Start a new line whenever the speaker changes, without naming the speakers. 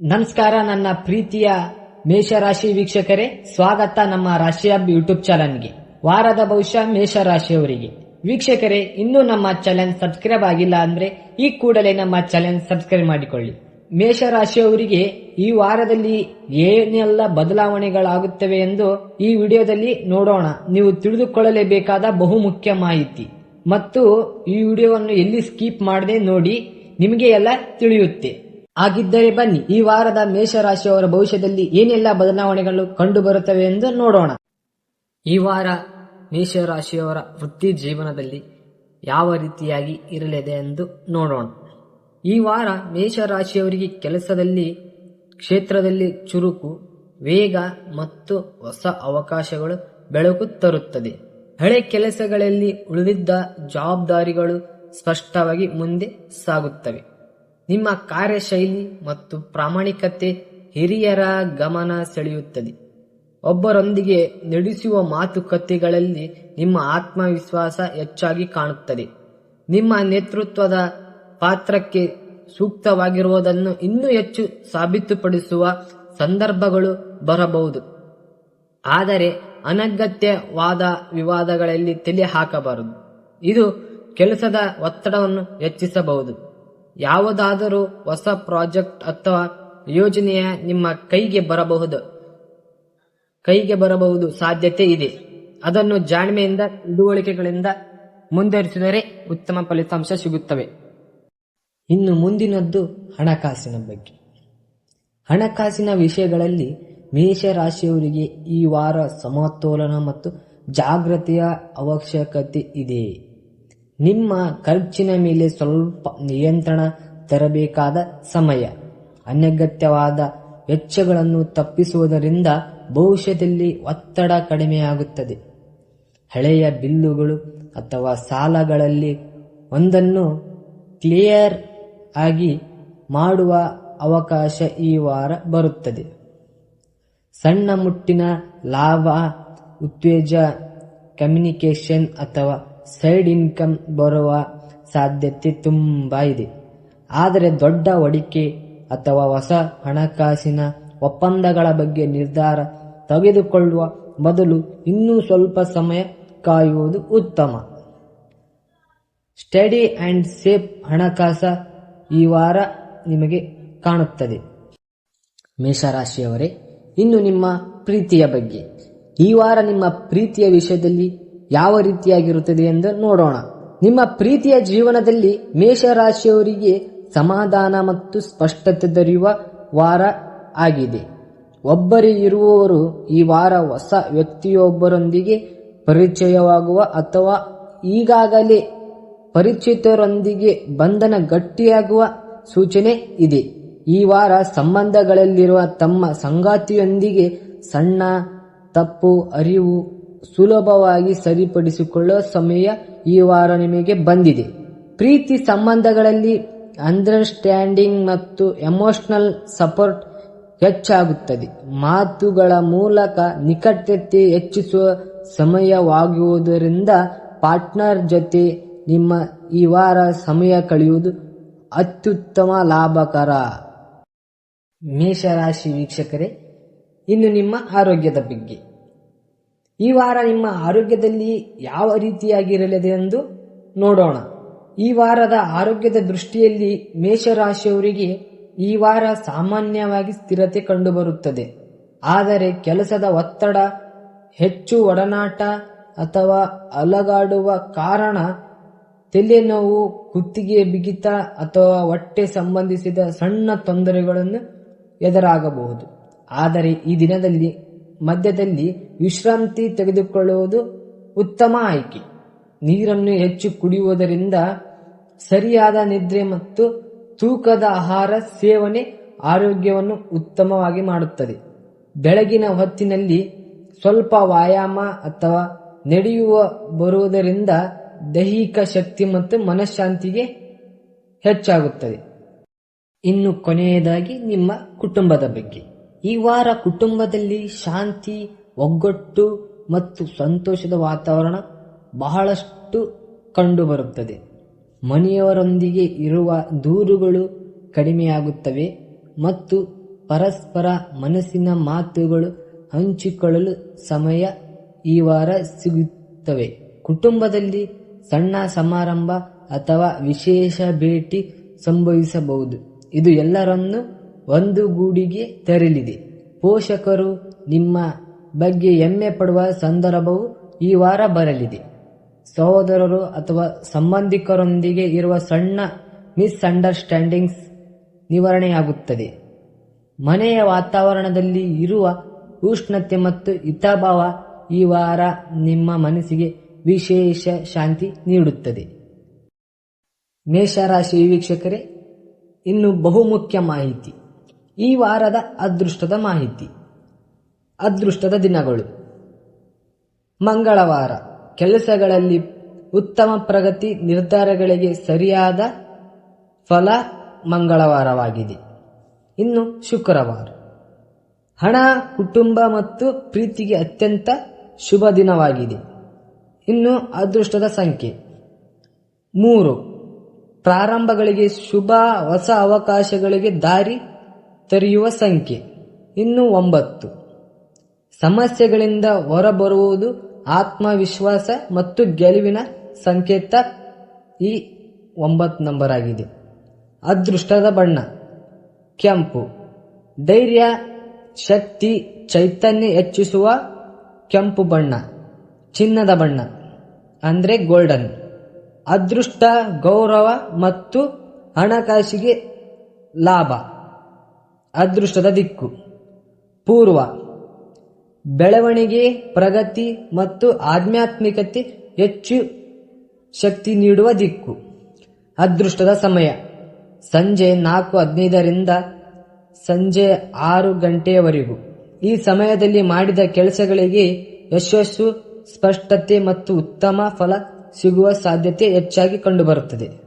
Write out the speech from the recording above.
ನಮಸ್ಕಾರ ನನ್ನ ಪ್ರೀತಿಯ ಮೇಷರಾಶಿ ವೀಕ್ಷಕರೇ, ಸ್ವಾಗತ ನಮ್ಮ ರಾಶಿ ಹಬ್ ಯೂಟ್ಯೂಬ್ ಚಾನಲ್ಗೆ. ವಾರದ ಭವಿಷ್ಯ ಮೇಷರಾಶಿಯವರಿಗೆ. ವೀಕ್ಷಕರೇ, ಇನ್ನೂ ನಮ್ಮ ಚಾನೆಲ್ ಸಬ್ಸ್ಕ್ರೈಬ್ ಆಗಿಲ್ಲ ಅಂದ್ರೆ ಈ ಕೂಡಲೇ ನಮ್ಮ ಚಾನೆಲ್ ಸಬ್ಸ್ಕ್ರೈಬ್ ಮಾಡಿಕೊಳ್ಳಿ. ಮೇಷರಾಶಿಯವರಿಗೆ ಈ ವಾರದಲ್ಲಿ ಏನೆಲ್ಲ ಬದಲಾವಣೆಗಳಾಗುತ್ತವೆ ಎಂದು ಈ ವಿಡಿಯೋದಲ್ಲಿ ನೋಡೋಣ. ನೀವು ತಿಳಿದುಕೊಳ್ಳಲೇಬೇಕಾದ ಬಹುಮುಖ್ಯ ಮಾಹಿತಿ. ಮತ್ತು ಈ ವಿಡಿಯೋವನ್ನು ಎಲ್ಲಿ ಸ್ಕಿಪ್ ಮಾಡದೆ ನೋಡಿ, ನಿಮಗೆ ಎಲ್ಲ ತಿಳಿಯುತ್ತೆ. ಹಾಗಿದ್ದರೆ ಬನ್ನಿ, ಈ ವಾರದ ಮೇಷರಾಶಿಯವರ ಭವಿಷ್ಯದಲ್ಲಿ ಏನೆಲ್ಲ ಬದಲಾವಣೆಗಳು ಕಂಡು ಬರುತ್ತವೆ ಎಂದು ನೋಡೋಣ. ಈ ವಾರ ಮೇಷರಾಶಿಯವರ ವೃತ್ತಿ ಜೀವನದಲ್ಲಿ ಯಾವ ರೀತಿಯಾಗಿ ಇರಲಿದೆ ಎಂದು ನೋಡೋಣ. ಈ ವಾರ ಮೇಷರಾಶಿಯವರಿಗೆ ಕೆಲಸದಲ್ಲಿ, ಕ್ಷೇತ್ರದಲ್ಲಿ ಚುರುಕು, ವೇಗ ಮತ್ತು ಹೊಸ ಅವಕಾಶಗಳು ಬೆಳಕು ತರುತ್ತದೆ. ಹಳೆ ಕೆಲಸಗಳಲ್ಲಿ ಉಳಿದಿದ್ದ ಜವಾಬ್ದಾರಿಗಳು ಸ್ಪಷ್ಟವಾಗಿ ಮುಂದೆ ಸಾಗುತ್ತವೆ. ನಿಮ್ಮ ಕಾರ್ಯಶೈಲಿ ಮತ್ತು ಪ್ರಾಮಾಣಿಕತೆ ಹಿರಿಯರ ಗಮನ ಸೆಳೆಯುತ್ತದೆ. ಒಬ್ಬರೊಂದಿಗೆ ನಡೆಸುವ ಮಾತುಕತೆಗಳಲ್ಲಿ ನಿಮ್ಮ ಆತ್ಮವಿಶ್ವಾಸ ಹೆಚ್ಚಾಗಿ ಕಾಣುತ್ತದೆ. ನಿಮ್ಮ ನೇತೃತ್ವದ ಪಾತ್ರಕ್ಕೆ ಸೂಕ್ತವಾಗಿರುವುದನ್ನು ಇನ್ನೂ ಹೆಚ್ಚು ಸಾಬೀತುಪಡಿಸುವ ಸಂದರ್ಭಗಳು ಬರಬಹುದು. ಆದರೆ ಅನಗತ್ಯವಾದ ವಿವಾದಗಳಲ್ಲಿ ತಲೆ ಹಾಕಬಾರದು. ಇದು ಕೆಲಸದ ಒತ್ತಡವನ್ನು ಹೆಚ್ಚಿಸಬಹುದು. ಯಾವುದಾದರೂ ಹೊಸ ಪ್ರಾಜೆಕ್ಟ್ ಅಥವಾ ಯೋಜನೆಯ ನಿಮ್ಮ ಕೈಗೆ ಬರಬಹುದು. ಕೈಗೆ ಬರಬಹುದು ಸಾಧ್ಯತೆ ಇದೆ. ಅದನ್ನು ಜಾಣ್ಮೆಯಿಂದ ಇಡುವಳಿಕೆಗಳಿಂದ ಮುಂದುವರಿಸಿದರೆ ಉತ್ತಮ ಫಲಿತಾಂಶ ಸಿಗುತ್ತವೆ. ಇನ್ನು ಮುಂದಿನದ್ದು ಹಣಕಾಸಿನ ಬಗ್ಗೆ. ಹಣಕಾಸಿನ ವಿಷಯಗಳಲ್ಲಿ ಮೇಷರಾಶಿಯವರಿಗೆ ಈ ವಾರ ಸಮತೋಲನ ಮತ್ತು ಜಾಗೃತಿಯ ಅವಶ್ಯಕತೆ ಇದೆ. ನಿಮ್ಮ ಖರ್ಚಿನ ಮೇಲೆ ಸ್ವಲ್ಪ ನಿಯಂತ್ರಣ ತರಬೇಕಾದ ಸಮಯ. ಅನಗತ್ಯವಾದ ವೆಚ್ಚಗಳನ್ನು ತಪ್ಪಿಸುವುದರಿಂದ ಭವಿಷ್ಯದಲ್ಲಿ ಒತ್ತಡ ಕಡಿಮೆಯಾಗುತ್ತದೆ. ಹಳೆಯ ಬಿಲ್ಲುಗಳು ಅಥವಾ ಸಾಲಗಳಲ್ಲಿ ಒಂದನ್ನು ಕ್ಲಿಯರ್ ಆಗಿ ಮಾಡುವ ಅವಕಾಶ ಈ ವಾರ ಬರುತ್ತದೆ. ಸಣ್ಣ ಮುಟ್ಟಿನ ಲಾಭ, ಉತ್ತೇಜ, ಕಮ್ಯುನಿಕೇಷನ್ ಅಥವಾ ಸೈಡ್ ಇನ್ಕಮ್ ಬರುವ ಸಾಧ್ಯತೆ ತುಂಬಾ ಇದೆ. ಆದರೆ ದೊಡ್ಡ ಹೂಡಿಕೆ ಅಥವಾ ಹೊಸ ಹಣಕಾಸಿನ ಒಪ್ಪಂದಗಳ ಬಗ್ಗೆ ನಿರ್ಧಾರ ತೆಗೆದುಕೊಳ್ಳುವ ಬದಲು ಇನ್ನೂ ಸ್ವಲ್ಪ ಸಮಯ ಕಾಯುವುದು ಉತ್ತಮ. ಸ್ಟಡಿ ಅಂಡ್ ಸೇಫ್ ಹಣಕಾಸ ಈ ವಾರ ನಿಮಗೆ ಕಾಣುತ್ತದೆ. ಮೇಷರಾಶಿಯವರೇ, ಇನ್ನು ನಿಮ್ಮ ಪ್ರೀತಿಯ ಬಗ್ಗೆ. ಈ ವಾರ ನಿಮ್ಮ ಪ್ರೀತಿಯ ವಿಷಯದಲ್ಲಿ ಯಾವ ರೀತಿಯಾಗಿರುತ್ತದೆ ಎಂದು ನೋಡೋಣ. ನಿಮ್ಮ ಪ್ರೀತಿಯ ಜೀವನದಲ್ಲಿ ಮೇಷರಾಶಿಯವರಿಗೆ ಸಮಾಧಾನ ಮತ್ತು ಸ್ಪಷ್ಟತೆ ದೊರೆಯುವ ವಾರ ಆಗಿದೆ. ಒಬ್ಬರೇ ಇರುವವರು ಈ ವಾರ ಹೊಸ ವ್ಯಕ್ತಿಯೊಬ್ಬರೊಂದಿಗೆ ಪರಿಚಯವಾಗುವ ಅಥವಾ ಈಗಾಗಲೇ ಪರಿಚಿತರೊಂದಿಗೆ ಬಂಧನ ಗಟ್ಟಿಯಾಗುವ ಸೂಚನೆ ಇದೆ. ಈ ವಾರ ಸಂಬಂಧಗಳಲ್ಲಿರುವ ತಮ್ಮ ಸಂಗಾತಿಯೊಂದಿಗೆ ಸಣ್ಣ, ತಪ್ಪು, ಅರಿವು ಸುಲಭವಾಗಿ ಸರಿಪಡಿಸಿಕೊಳ್ಳುವ ಸಮಯ ಈ ವಾರ ನಿಮಗೆ ಬಂದಿದೆ. ಪ್ರೀತಿ ಸಂಬಂಧಗಳಲ್ಲಿ ಅಂಡರ್ಸ್ಟ್ಯಾಂಡಿಂಗ್ ಮತ್ತು ಎಮೋಷನಲ್ ಸಪೋರ್ಟ್ ಹೆಚ್ಚಾಗುತ್ತದೆ. ಮಾತುಗಳ ಮೂಲಕ ನಿಕಟತೆ ಹೆಚ್ಚಿಸುವ ಸಮಯವಾಗುವುದರಿಂದ ಪಾರ್ಟ್ನರ್ ಜೊತೆ ನಿಮ್ಮ ಈ ವಾರ ಸಮಯ ಕಳೆಯುವುದು ಅತ್ಯುತ್ತಮ ಲಾಭಕರ. ಮೇಷರಾಶಿ ವೀಕ್ಷಕರೇ ಇನ್ನು ನಿಮ್ಮ ಆರೋಗ್ಯದ ಬಗ್ಗೆ. ಈ ವಾರ ನಿಮ್ಮ ಆರೋಗ್ಯದಲ್ಲಿ ಯಾವ ರೀತಿಯಾಗಿರಲಿದೆ ಎಂದು ನೋಡೋಣ. ಈ ವಾರದ ಆರೋಗ್ಯದ ದೃಷ್ಟಿಯಲ್ಲಿ ಮೇಷರಾಶಿಯವರಿಗೆ ಈ ವಾರ ಸಾಮಾನ್ಯವಾಗಿ ಸ್ಥಿರತೆ ಕಂಡುಬರುತ್ತದೆ. ಆದರೆ ಕೆಲಸದ ಒತ್ತಡ, ಹೆಚ್ಚು ಒಡನಾಟ ಅಥವಾ ಅಲಗಾಡುವ ಕಾರಣ ತಲೆನೋವು, ಕುತ್ತಿಗೆ ಬಿಗಿತ ಅಥವಾ ಹೊಟ್ಟೆ ಸಂಬಂಧಿಸಿದ ಸಣ್ಣ ತೊಂದರೆಗಳನ್ನು ಎದುರಾಗಬಹುದು. ಆದರೆ ಈ ದಿನದಲ್ಲಿ ಮಧ್ಯದಲ್ಲಿ ವಿಶ್ರಾಂತಿ ತೆಗೆದುಕೊಳ್ಳುವುದು ಉತ್ತಮ ಆಯ್ಕೆ. ನೀರನ್ನು ಹೆಚ್ಚು ಕುಡಿಯುವುದರಿಂದ ಸರಿಯಾದ ನಿದ್ರೆ ಮತ್ತು ತೂಕದ ಆಹಾರ ಸೇವನೆ ಆರೋಗ್ಯವನ್ನು ಉತ್ತಮವಾಗಿ ಮಾಡುತ್ತದೆ. ಬೆಳಗಿನ ಹೊತ್ತಿನಲ್ಲಿ ಸ್ವಲ್ಪ ವ್ಯಾಯಾಮ ಅಥವಾ ನಡೆಯುವ ಬರುವುದರಿಂದ ದೈಹಿಕ ಶಕ್ತಿ ಮತ್ತು ಮನಃಶಾಂತಿಗೆ ಹೆಚ್ಚಾಗುತ್ತದೆ. ಇನ್ನು ಕೊನೆಯದಾಗಿ ನಿಮ್ಮ ಕುಟುಂಬದ ಬಗ್ಗೆ. ಈ ವಾರ ಕುಟುಂಬದಲ್ಲಿ ಶಾಂತಿ, ಒಗ್ಗಟ್ಟು ಮತ್ತು ಸಂತೋಷದ ವಾತಾವರಣ ಬಹಳಷ್ಟು ಕಂಡುಬರುತ್ತದೆ. ಮನೆಯವರೊಂದಿಗೆ ಇರುವ ದೂರುಗಳು ಕಡಿಮೆಯಾಗುತ್ತವೆ ಮತ್ತು ಪರಸ್ಪರ ಮನಸ್ಸಿನ ಮಾತುಗಳು ಹಂಚಿಕೊಳ್ಳಲು ಸಮಯ ಈ ವಾರ ಸಿಗುತ್ತವೆ. ಕುಟುಂಬದಲ್ಲಿ ಸಣ್ಣ ಸಮಾರಂಭ ಅಥವಾ ವಿಶೇಷ ಭೇಟಿ ಸಂಭವಿಸಬಹುದು. ಇದು ಎಲ್ಲರನ್ನೂ ಒಂದು ಗೂಡಿಗೆ ತರಲಿದೆ ಪೋಷಕರು ನಿಮ್ಮ ಬಗ್ಗೆ ಹೆಮ್ಮೆ ಪಡುವ ಸಂದರ್ಭವು ಈ ವಾರ ಬರಲಿದೆ. ಸಹೋದರರು ಅಥವಾ ಸಂಬಂಧಿಕರೊಂದಿಗೆ ಇರುವ ಸಣ್ಣ ಮಿಸ್ಅಂಡರ್ಸ್ಟ್ಯಾಂಡಿಂಗ್ಸ್ ನಿವಾರಣೆಯಾಗುತ್ತದೆ. ಮನೆಯ ವಾತಾವರಣದಲ್ಲಿ ಇರುವ ಉಷ್ಣತೆ ಮತ್ತು ಹಿತಭಾವ ಈ ವಾರ ನಿಮ್ಮ ಮನಸ್ಸಿಗೆ ವಿಶೇಷ ಶಾಂತಿ ನೀಡುತ್ತದೆ. ಮೇಷರಾಶಿ ವೀಕ್ಷಕರೇ, ಇನ್ನು ಬಹುಮುಖ್ಯ ಮಾಹಿತಿ. ಈ ವಾರದ ಅದೃಷ್ಟದ ಮಾಹಿತಿ. ಅದೃಷ್ಟದ ದಿನಗಳು. ಮಂಗಳವಾರ. ಕೆಲಸಗಳಲ್ಲಿ ಉತ್ತಮ ಪ್ರಗತಿ ನಿರ್ಧಾರಗಳಿಗೆ ಸರಿಯಾದ ಫಲ ಮಂಗಳವಾರವಾಗಿದೆ. ಇನ್ನು ಶುಕ್ರವಾರ. ಹಣ, ಕುಟುಂಬ ಮತ್ತು ಪ್ರೀತಿಗೆ ಅತ್ಯಂತ ಶುಭ ದಿನವಾಗಿದೆ. ಇನ್ನು ಅದೃಷ್ಟದ ಸಂಖ್ಯೆ. ಮೂರು. ಪ್ರಾರಂಭಗಳಿಗೆ ಶುಭ, ಹೊಸ ಅವಕಾಶಗಳಿಗೆ ದಾರಿ ತೆರೆಯುವ ಸಂಖ್ಯೆ. ಇನ್ನು ಒಂಬತ್ತು. ಸಮಸ್ಯೆಗಳಿಂದ ಹೊರಬರುವುದು ಆತ್ಮವಿಶ್ವಾಸ ಮತ್ತು ಗೆಲುವಿನ ಸಂಕೇತ ಈ ಒಂಬತ್ತು ನಂಬರ್ ಆಗಿದೆ ಅದೃಷ್ಟದ ಬಣ್ಣ. ಕೆಂಪು. ಧೈರ್ಯ, ಶಕ್ತಿ, ಚೈತನ್ಯ ಹೆಚ್ಚಿಸುವ ಕೆಂಪು ಬಣ್ಣ. ಚಿನ್ನದ ಬಣ್ಣ. ಅಂದರೆ ಗೋಲ್ಡನ್. ಅದೃಷ್ಟ, ಗೌರವ ಮತ್ತು ಹಣಕಾಸಿಗೆ ಲಾಭ. ಅದೃಷ್ಟದ ದಿಕ್ಕು. ಪೂರ್ವ. ಬೆಳವಣಿಗೆ, ಪ್ರಗತಿ ಮತ್ತು ಆಧ್ಯಾತ್ಮಿಕತೆ ಹೆಚ್ಚು ಶಕ್ತಿ ನೀಡುವ ದಿಕ್ಕು. ಅದೃಷ್ಟದ ಸಮಯ. ಸಂಜೆ ನಾಲ್ಕು ಹದಿನೈದರಿಂದ ಸಂಜೆ ಆರು ಗಂಟೆಯವರೆಗೂ. ಈ ಸಮಯದಲ್ಲಿ ಮಾಡಿದ ಕೆಲಸಗಳಿಗೆ ಯಶಸ್ಸು, ಸ್ಪಷ್ಟತೆ ಮತ್ತು ಉತ್ತಮ ಫಲ ಸಿಗುವ ಸಾಧ್ಯತೆ ಹೆಚ್ಚಾಗಿ ಕಂಡುಬರುತ್ತದೆ.